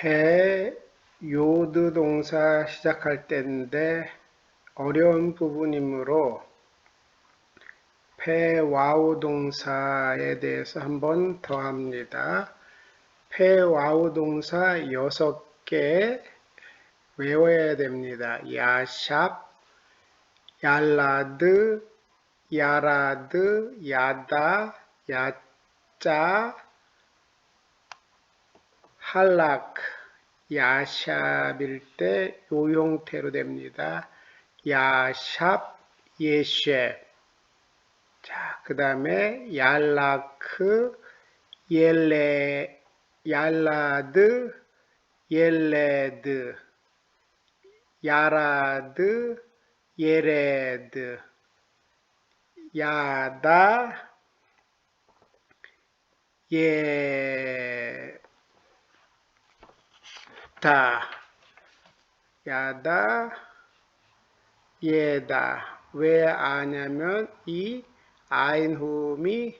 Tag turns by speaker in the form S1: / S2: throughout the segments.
S1: 배 요드 동사 시작할 때인데 어려운 부분이므로 배 와우 동사에 대해서 한번 더 합니다. 배 와우 동사 6개 외워야 됩니다. 야샵, 얄라드, 야라드, 야다, 야짜, 할락, 야샵일 때 요 형태로 됩니다. 야샵, 예셰. 자, 그 다음에 얄라크, 옐레, 얄라드, 옐레드, 야라드, 예레드, 야다, 예, 다, 야다, 예다. 왜 아냐면 이 아인홈이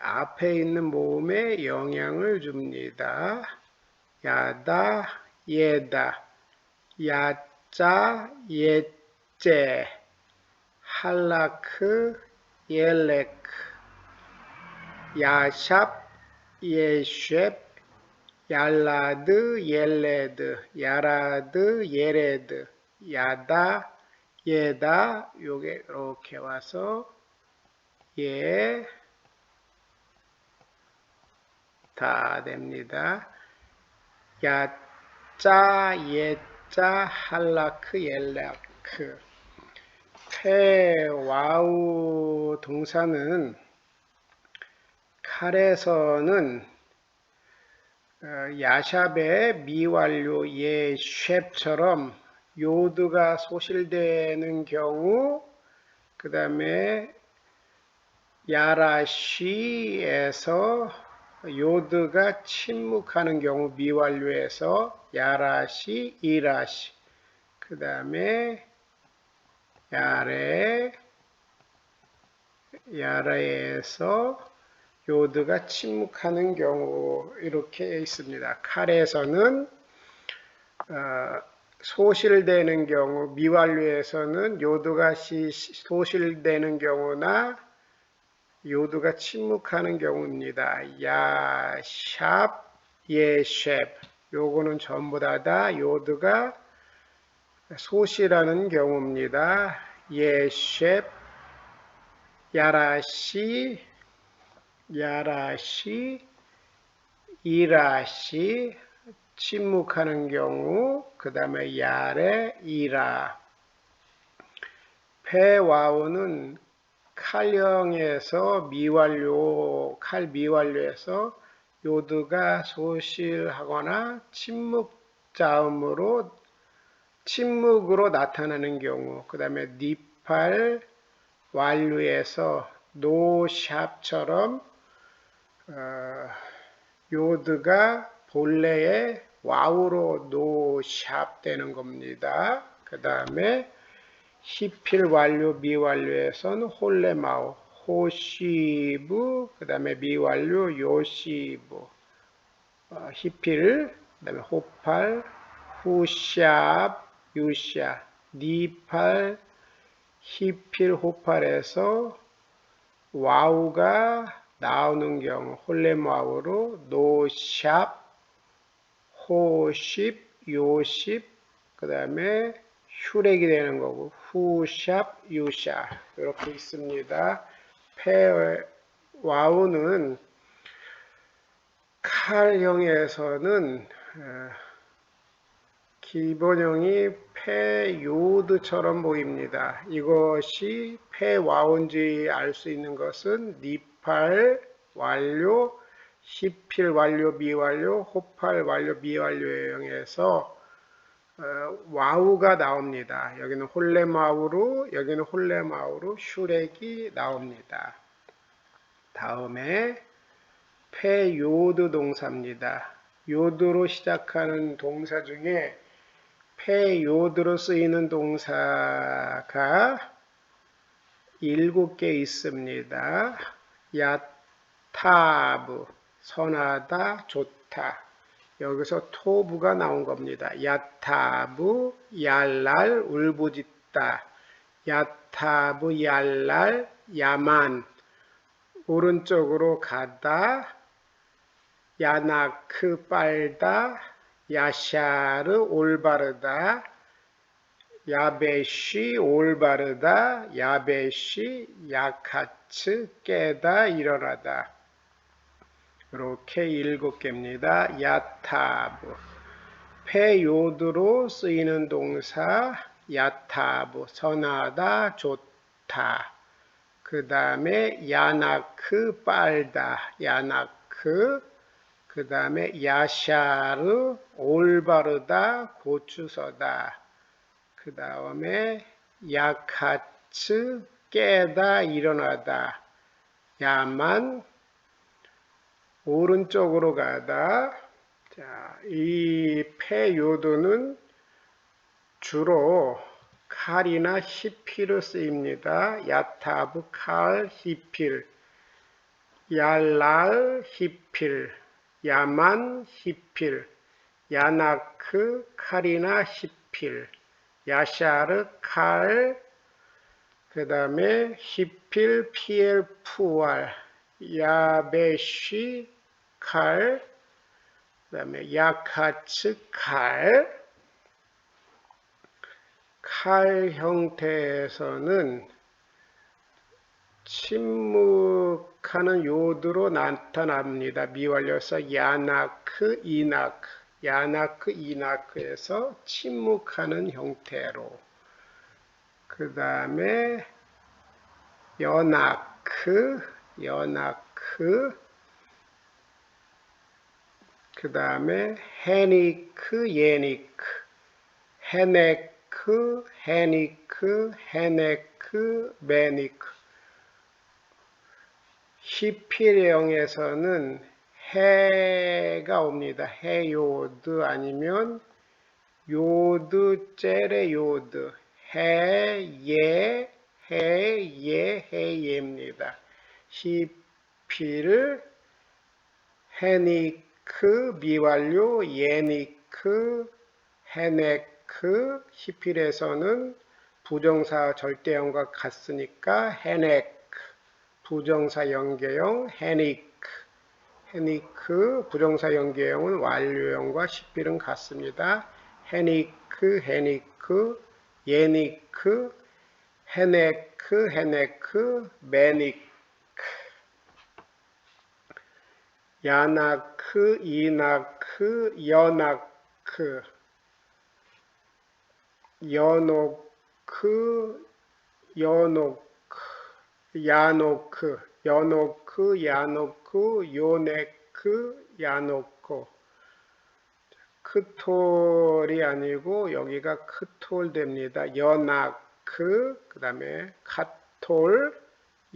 S1: 앞에 있는 모음에 영향을 줍니다. 야다, 예다, 야짜, 예째, 할라크, 옐레크, 야샵, 예쉐 얄라드, 옐레드, 야라드, 예레드, 야다, 예다, 요게 이렇게 와서 예, 다 됩니다. 야짜, 예짜, 할라크, 옐라크. 페, 와우 동사는 칼에서는 어, 야샵의 미완료 예 쉐프처럼 요드가 소실되는 경우 그 다음에 야라시에서 요드가 침묵하는 경우 미완료에서 야라시, 이라시 그 다음에 야레 야레에서 요드가 침묵하는 경우 이렇게 있습니다. 칼에서는 어, 소실되는 경우 미완료에서는 요드가 소실되는 경우나 요드가 침묵하는 경우입니다. 야, 샵, 예, 셰프 요거는 전부 다, 다 요드가 소실하는 경우입니다. 예, 셰프 야라시, 야라시, 이라시, 침묵하는 경우, 그 다음에 야레, 이라. 페와우는 칼형에서 미완료, 칼 미완료에서 요드가 소실하거나 침묵 자음으로 침묵으로 나타나는 경우, 그 다음에 니팔 완료에서 노샵처럼 어, 요드가 본래의 와우로 노샵 되는 겁니다. 그 다음에 히필 완료 미완료에서는 홀레마우 호시브 그 다음에 미완료 요시브 어, 히필 그 다음에 호팔 후샵 유샤 니팔 히필 호팔에서 와우가 나오는 경우 홀레마우로 노샵, 호십, 요십, 그 다음에 슈렉이 되는 거고 후샵, 유샵 이렇게 있습니다. 페 와우는 칼형에서는 어, 기본형이 페요드처럼 보입니다. 이것이 페와운지 알 수 있는 것은 니 팔 완료, 시필 완료, 미완료, 호팔 완료, 미완료형에서 어, 와우가 나옵니다. 여기는 홀레마우로, 여기는 홀레마우로 슈렉이 나옵니다. 다음에 페요드 동사입니다. 요드로 시작하는 동사 중에 페요드로 쓰이는 동사가 일곱 개 있습니다. 야타브, 선하다, 좋다. 여기서 토부가 나온 겁니다. 야타부 얄랄 울부짖다. 야타부 얄랄 야만. 오른쪽으로 가다. 야나크 빨다. 야샤르 올바르다 야베시 올바르다 야베시 야카츠 깨다 일어나다. 이렇게 일곱 개입니다. 야타브 페요드로 쓰이는 동사 야타브 선하다 좋다. 그 다음에 야나크 빨다. 야나크. 그 다음에 야샤르 올바르다 고추서다 그 다음에 야카츠 깨다 일어나다. 야만 오른쪽으로 가다. 자, 이 폐요도는 주로 칼이나 히피로 쓰입니다. 야타브 칼 히필. 얄랄 히필. 야만 히필. 야나크 칼이나 히필 야샤르 칼, 그 다음에 히필 피엘 푸알, 야베시 칼, 그 다음에 야카츠 칼, 칼 형태에서는 침묵하는 요드로 나타납니다. 미완료서 야나크, 이나크. 야나크 이나크에서 침묵하는 형태로. 그 다음에 연아크 연아크. 그 다음에 헤니크 예니크. 헤네크 헤니크 헤네크 메니크. 히피령에서는 해가 옵니다. 해요드 아니면 요드 젤레 요드 해예 해예 해예입니다. 히피를 헤니크 미완료 예니크 헤네크 히필에서는 부정사 절대형과 같으니까 헤네크 부정사 연계형 헤니크 헤니크 부정사 연계형은 완료형과 식필은 같습니다. 헤니크, 헤니크, 예니크, 헤네크, 헤네크, 메니크, 야나크, 이나크, 연아크, 연오크, 연오크, 야노크, 연오크, 야노크, 요네크, 야노코. 크톨이 아니고 여기가 크톨 됩니다. 연아크, 그 다음에 카톨,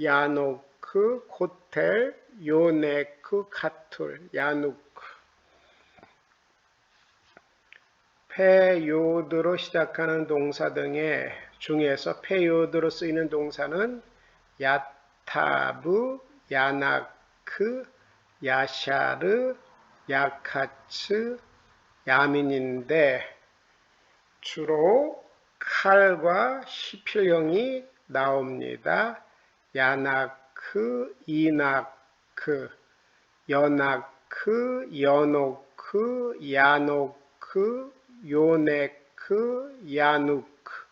S1: 야노크, 코텔, 요네크, 카톨, 야누크. 페요드로 시작하는 동사 등의 중에서 페요드로 쓰이는 동사는 야 타브, 야나크, 야샤르, 야카츠, 야민인데 주로 칼과 시필형이 나옵니다. 야나크, 이나크, 연아크, 연오크, 야노크, 요네크, 야누크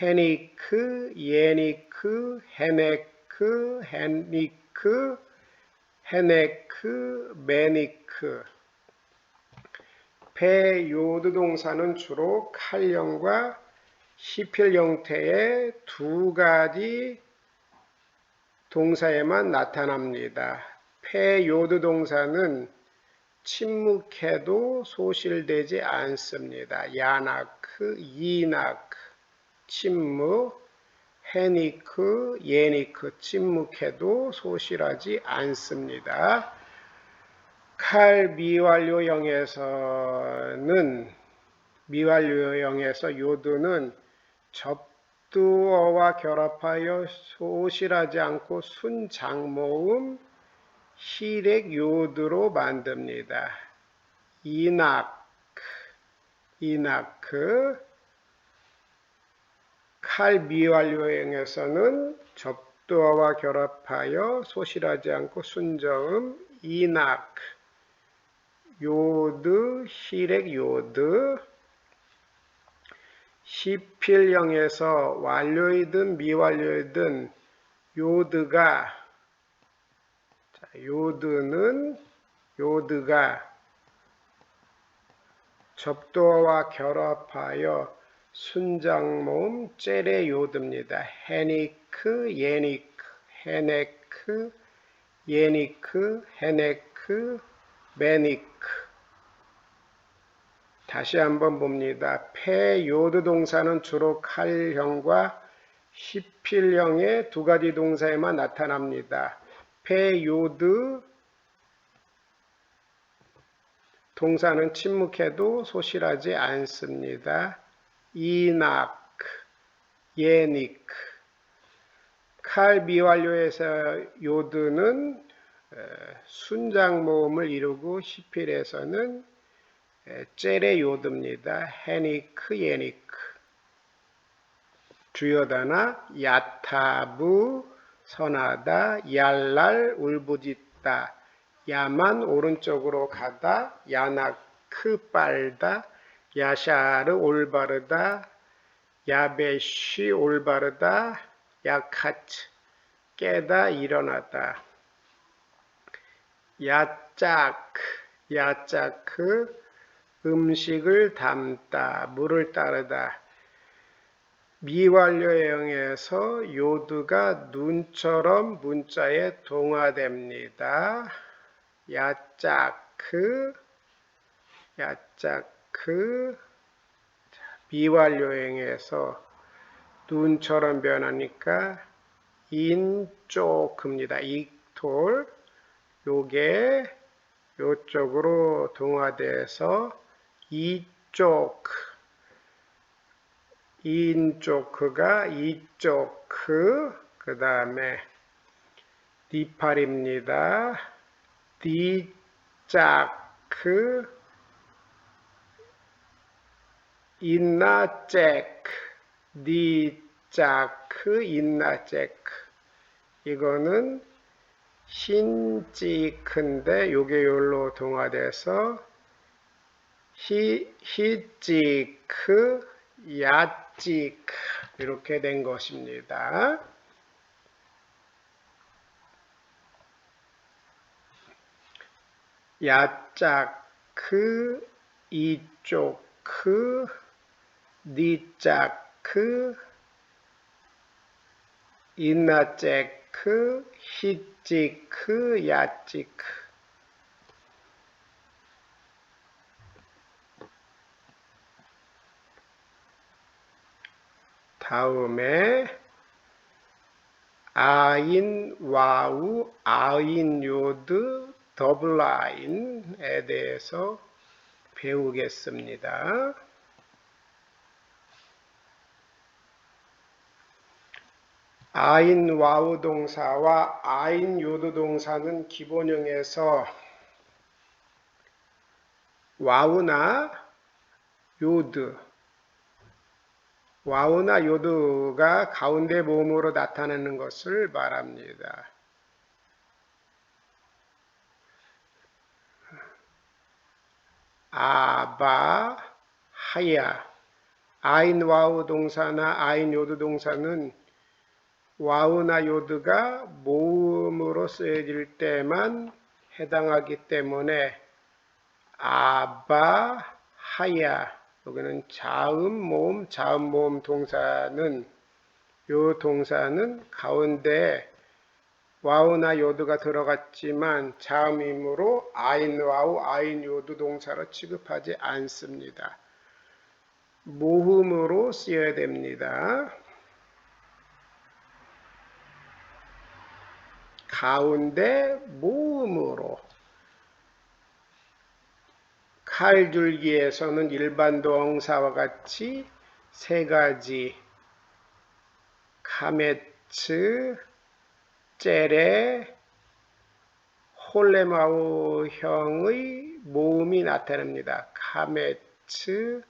S1: 헤니크, 예니크, 헤 네크, 헤니크, 헤네크, 메니크. 배요드 동사는 주로 칼형과 시필 형태의 두 가지 동사에만 나타납니다. 폐요드 동사는 침묵해도 소실되지 않습니다. 야나크, 이나크, 침묵, 헤니크, 예니크, 침묵해도 소실하지 않습니다. 칼 미완료형에서는 미완료형에서 요드는 접두어와 결합하여 소실하지 않고 순장모음, 희렉 요드로 만듭니다. 이낙, 이나크, 칼 미완료형에서는 접두어와 결합하여 소실하지 않고 순정음 이낙, 요드, 히렉 요드, 시필형에서 완료이든 미완료이든 요드가 자, 요드는 요드가 접도와 결합하여 순장모음 젤의 요드입니다. 헤니크, 예니크, 헤네크, 예니크, 헤네크, 메니크. 다시 한번 봅니다. 폐 요드 동사는 주로 칼형과 시필형의 두 가지 동사에만 나타납니다. 폐 요드 동사는 침묵해도 소실하지 않습니다. 이낙, 예니크. 칼 미완료에서 요드는 순장 모음을 이루고 시필에서는 젤의 요드입니다. 헤니크, 예니크. 주요 단어 야타부, 선하다, 얄랄, 울부짖다, 야만 오른쪽으로 가다, 야나크 빨다, 야샤르 올바르다, 야베쉬 올바르다, 야카츠 깨다 일어나다, 야짜크 야짜크 음식을 담다, 물을 따르다. 미완료형에서 요드가 눈처럼 문자에 동화됩니다. 야짜크, 야짜크, 미완료형에서 눈처럼 변하니까 인쪽입니다. 이톨, 요게 요쪽으로 동화돼서 이쪽, 인쪽가 이쪽, 그 다음에 디팔입니다. 디짜크, 인나 체크, 디짜크, 인나 체크. 이거는 신찌크인데 요게 요로 동화돼서 히, 히찌크, 야찌크 이렇게 된 것입니다. 야짜크, 이쪽크, 니짜크, 인나체크, 히찌크, 야찌크 다음에 아인 와우 아인 요드 더블 라인에 대해서 배우겠습니다. 아인 와우 동사와 아인 요드 동사는 기본형에서 와우나 요드 와우나 요드가 가운데 모음으로 나타나는 것을 말합니다. 아바, 하야, 아인 와우 동사나 아인 요드 동사는 와우나 요드가 모음으로 쓰여질 때만 해당하기 때문에 아바, 하야, 여기는 자음 모음, 자음 모음 동사는 요 동사는 가운데 와우나 요드가 들어갔지만 자음이므로 아인 와우, 아인 요드 동사로 취급하지 않습니다. 모음으로 쓰여야 됩니다. 가운데 모음으로 칼줄기에서는 일반 동사와 같이 세 가지 카메츠, 째레, 홀레마우형의 모음이 나타납니다. 카메츠,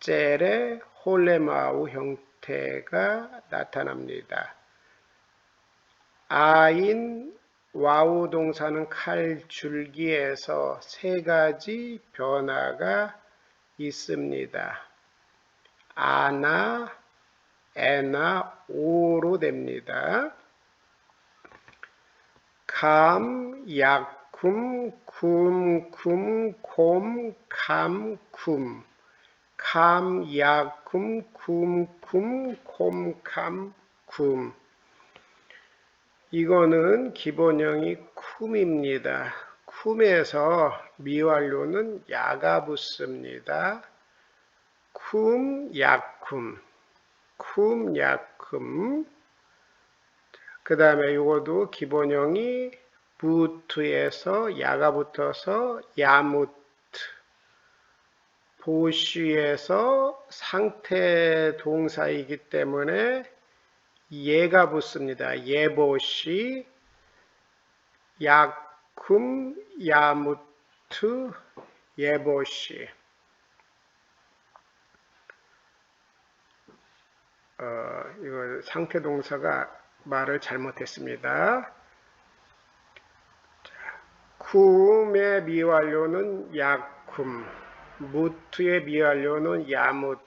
S1: 젤의 홀레마우 형태가 나타납니다. 아인 와우 동사는 칼 줄기에서 세 가지 변화가 있습니다. 아나, 에나, 오로 됩니다. 감, 약쿰, 쿰, 쿰, 곰, 감, 쿰. 감, 약쿰, 쿰, 쿰, 곰, 감, 쿰. 이거는 기본형이 쿰입니다. 쿰에서 미완료는 야가 붙습니다. 쿰, 약쿰, 쿰, 약쿰. 그 다음에 이것도 기본형이 부트에서 야가 붙어서 야무트. 보쉬에서 상태 동사이기 때문에 예가 붙습니다. 예보시, 야쿰, 야무트, 예보시. 어, 이거 상태 동사가 말을 잘못했습니다. 쿰의 미완료는 야쿰, 무트의 미완료는 야무트,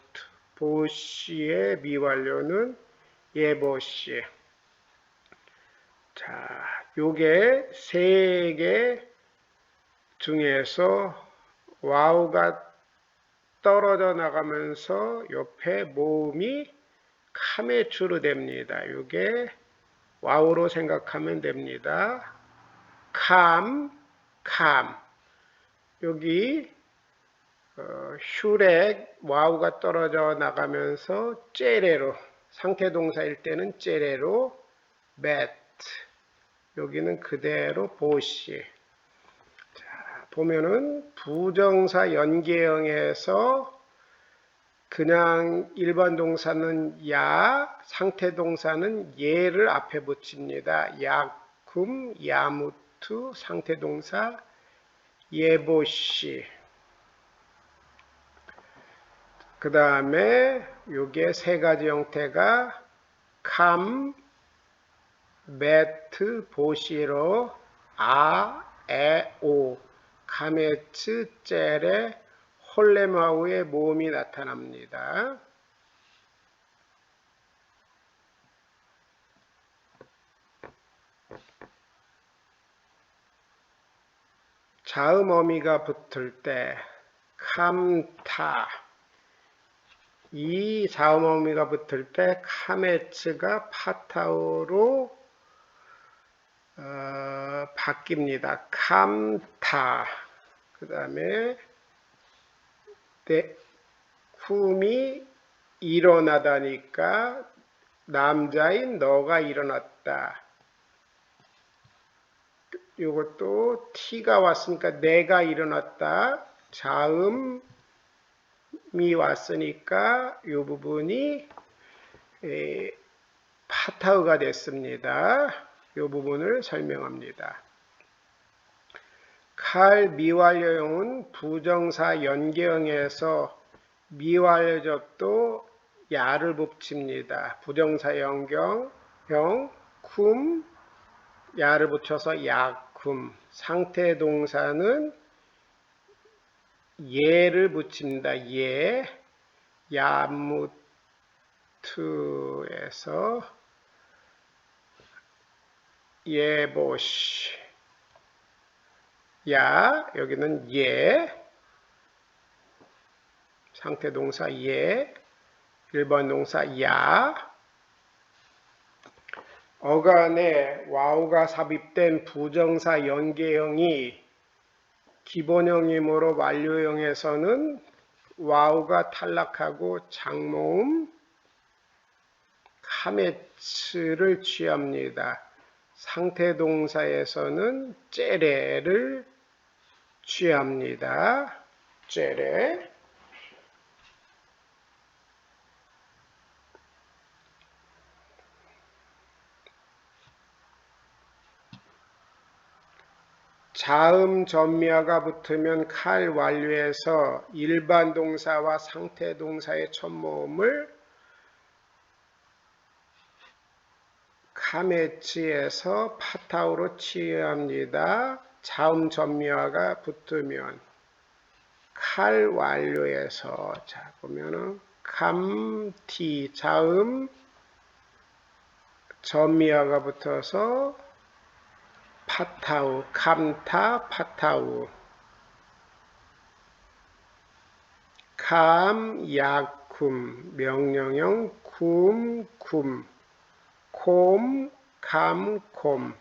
S1: 보시의 미완료는 예보시. 자, 요게 세 개 중에서 와우가 떨어져 나가면서 옆에 모음이 카메추로 됩니다. 요게 와우로 생각하면 됩니다. 캄, 캄. 여기 어, 슈렉 와우가 떨어져 나가면서 째레로 상태 동사일 때는 째레로 매트 여기는 그대로 보시 자, 보면은 부정사 연계형에서 그냥 일반 동사는 야, 상태 동사는 예를 앞에 붙입니다. 야쿰, 야무투, 상태 동사 예보시 그 다음에 요게 세 가지 형태가 캄, 매트, 보시로 아, 에, 오, 카메츠, 젤레, 홀레마우의 모음이 나타납니다. 자음 어미가 붙을 때 캄타 이 자음어미가 붙을 때 카메츠가 파타오로 어, 바뀝니다. 캄타 그 다음에 쿰이 일어나다니까 남자인 너가 일어났다. 이것도 T가 왔으니까 내가 일어났다. 자음 미 왔으니까 이 부분이 파타우가 됐습니다. 이 부분을 설명합니다. 칼 미완료형은 부정사 연계형에서 미완료적도 야를 붙입니다. 부정사 연경, 형, 쿰, 야를 붙여서 야쿰. 상태 동사는 예를 붙입니다. 예, 야무트에서 예보시. 야 여기는 예. 상태 동사 예. 1번 동사 야. 어간에 와우가 삽입된 부정사 연계형이 기본형이므로 완료형에서는 와우가 탈락하고 장모음 카메츠를 취합니다. 상태 동사에서는 째레를 취합니다. 째레 자음 전미어가 붙으면 칼 완료해서 일반 동사와 상태 동사의 첫 모음을 카메치에서 파타우로 취합니다. 자음 전미어가 붙으면 칼 완료해서 자 보면은 감티 자음 전미어가 붙어서 파타우 감타 파타우 감 야쿰 명령형 쿰쿰 콤, 감, 콤.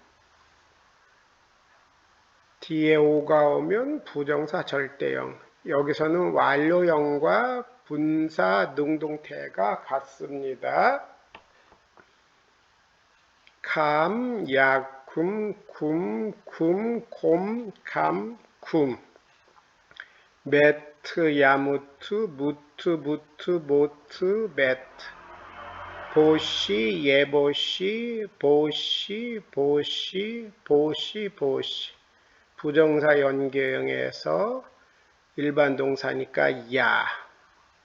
S1: 뒤에 오가 오면 부정사 절대형. 여기서는 완료형과 분사 능동태가 같습니다. 감, 약, 굼, 굼, 굼, 곰, 감, 굼. 매트, 야무트, 무트, 무트, 모트, 매트. 보시, 예보시, 보시, 보시, 보시, 보시. 부정사 연계형에서 일반 동사니까 야.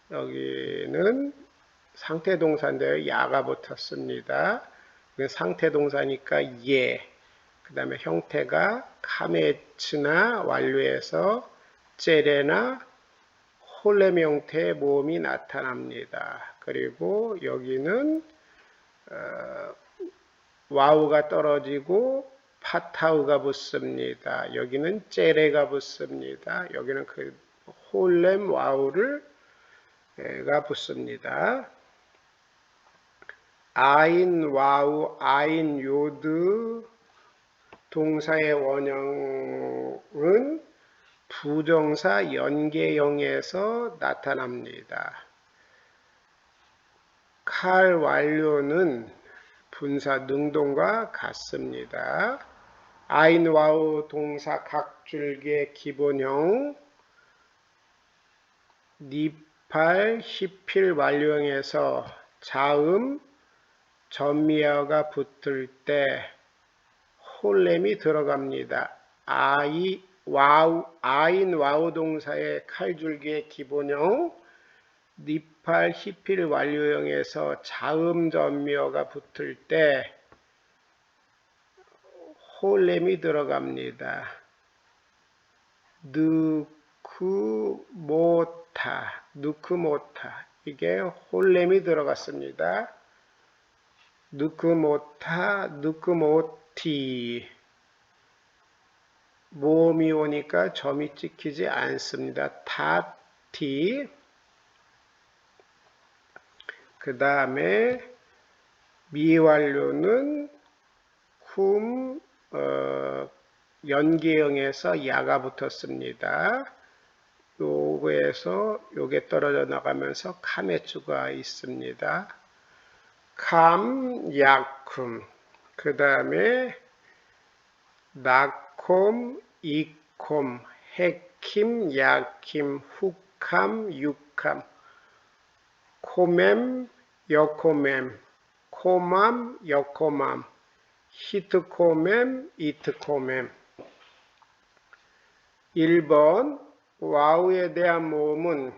S1: 여기는 상태 동사인데요. 야가 붙었습니다. 상태 동사니까 예. 그 다음에 형태가 카메츠나 완료해서 제레나 홀렘 형태의 모음이 나타납니다. 그리고 여기는 어, 와우가 떨어지고 파타우가 붙습니다. 여기는 째레가 붙습니다. 여기는 그 홀렘 와우를 가 붙습니다. 아인 와우 아인 요드 동사의 원형은 부정사 연계형에서 나타납니다. 칼 완료는 분사 능동과 같습니다. 아인와우 동사 각 줄기의 기본형 니팔 히필 완료형에서 자음 전미어가 붙을 때 홀렘이 들어갑니다. 아이 와우 아인 와우 동사의 칼줄기의 기본형 니팔 히필 완료형에서 자음 전미어가 붙을 때 홀렘이 들어갑니다. 느크모타, 느크모타. 이게 홀렘이 들어갔습니다. 느크모타, 느크모 티. 모음이 오니까 점이 찍히지 않습니다. 타티. 그 다음에 미완료는 쿰 어, 연계형에서 야가 붙었습니다. 요거에서 요게 떨어져 나가면서 카메추가 있습니다. 감, 약 쿰. 그 다음에 나콤, 이콤, 해킴, 야킴, 훅함, 육함. 코맴, 여코맴, 코맘, 여코맘, 히트코맴, 이트코맴. 1번 와우에 대한 모음은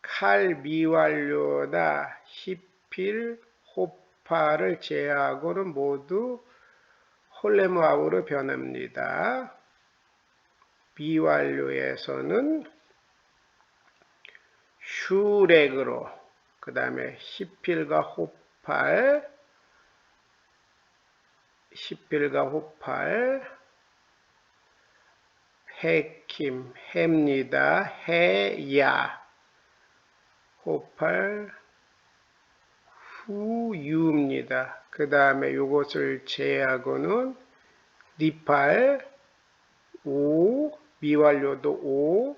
S1: 칼 미완료다 히필 호파를 제외하고는 모두 홀레무아우로 변합니다. 미완료에서는 슈렉으로 그 다음에 히필과 호팔 히필과 호팔 해킴 해입니다. 해야 호팔 후유입니다. 그 다음에 이것을 제하고는 니팔 오 미완료도 오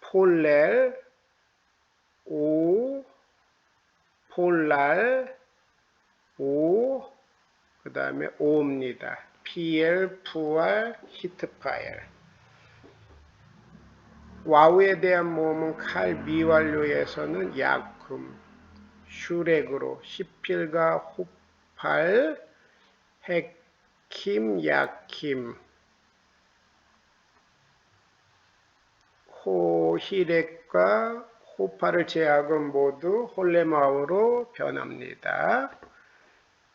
S1: 폴렐 오, 폴랄, 오, 그 다음에 오입니다. PL, 부활, 히트파일. 와우에 대한 모음은 칼 미완료에서는 약금, 슈렉으로 시필과 호팔 핵킴 약킴 호히렉과 호파를 제하은 모두 홀레마오로 변합니다.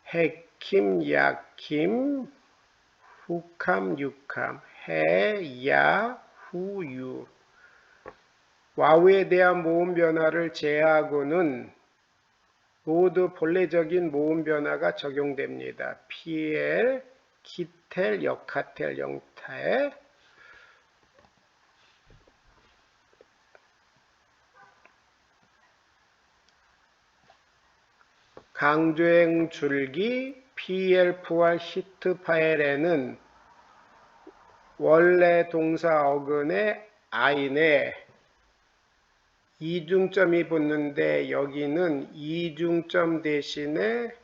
S1: 핵킴, 약킴 후캄, 육캄 해, 야, 후, 유. 와우에 대한 모음 변화를 제하고는 모두 본래적인 모음 변화가 적용됩니다. PL, 기텔, 역하텔, 영탈. 강조행 줄기 PL4와 히트 파일에는 원래 동사 어근에 아인에 이중점이 붙는데 여기는 이중점 대신에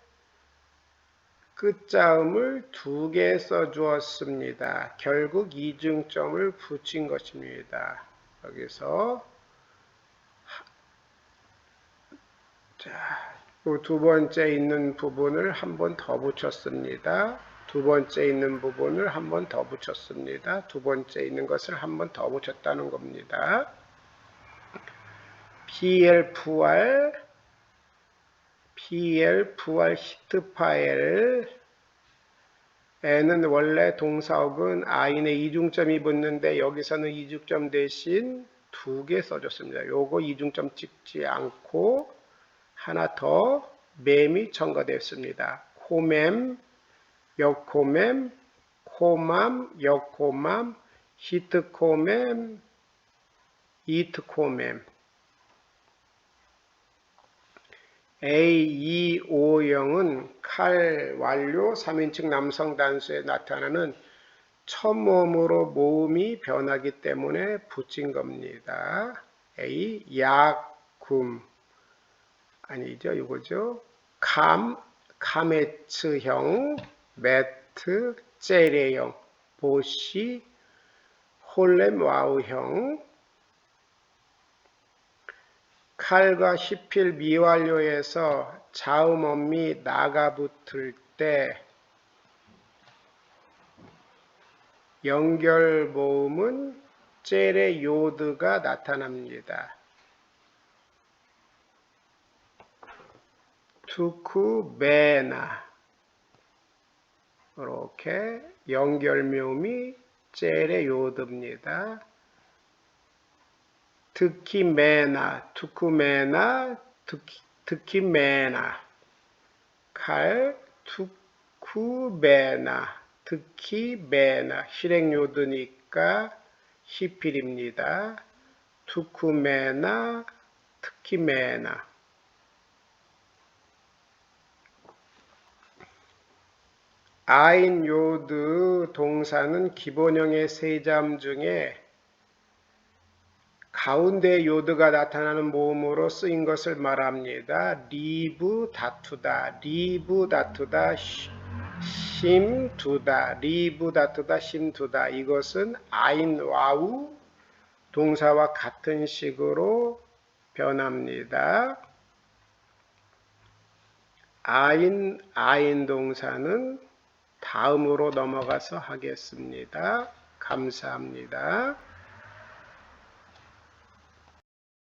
S1: 끝자음을 두 개 써주었습니다. 결국 이중점을 붙인 것입니다. 여기서 자, 두 번째 있는 부분을 한 번 더 붙였습니다. 두 번째 있는 부분을 한 번 더 붙였습니다. 두 번째 있는 것을 한 번 더 붙였다는 겁니다. PL2R, PL2R 히트 파일 에는 원래 동사역은 아인에 이중점이 붙는데 여기서는 이중점 대신 두 개 써줬습니다. 요거 이중점 찍지 않고 하나 더 맴이 첨가됐습니다. 코맴, 역코맴, 코맘, 역코맘, 히트코맴, 이트코맴. A, 2, 5, 0은 칼 완료 3인칭 남성 단수에 나타나는 첫 모음으로 모음이 변하기 때문에 붙인 겁니다. A, 약, 굼. 아니죠, 이거죠. 감, 카메츠형, 매트, 제레형, 보시, 홀렘 와우형, 칼과 시필 미완료에서 자음 엄미 나가 붙을 때 연결 모음은 젤의 요드가 나타납니다. 투쿠베나 이렇게 연결 모음이 젤의 요드입니다. 특히 메나, 투쿠메나, 특히 메나, 칼, 투쿠메나, 특히 메나, 실행요드니까 히필입니다. 투쿠메나, 특히 메나. 아인 요드 동사는 기본형의 세자음 중에 가운데 요드가 나타나는 모음으로 쓰인 것을 말합니다. 리브 다투다, 리브 다투다, 심 두다, 리브 다투다, 심 두다. 이것은 아인 와우 동사와 같은 식으로 변합니다. 아인 아인 동사는 다음으로 넘어가서 하겠습니다. 감사합니다.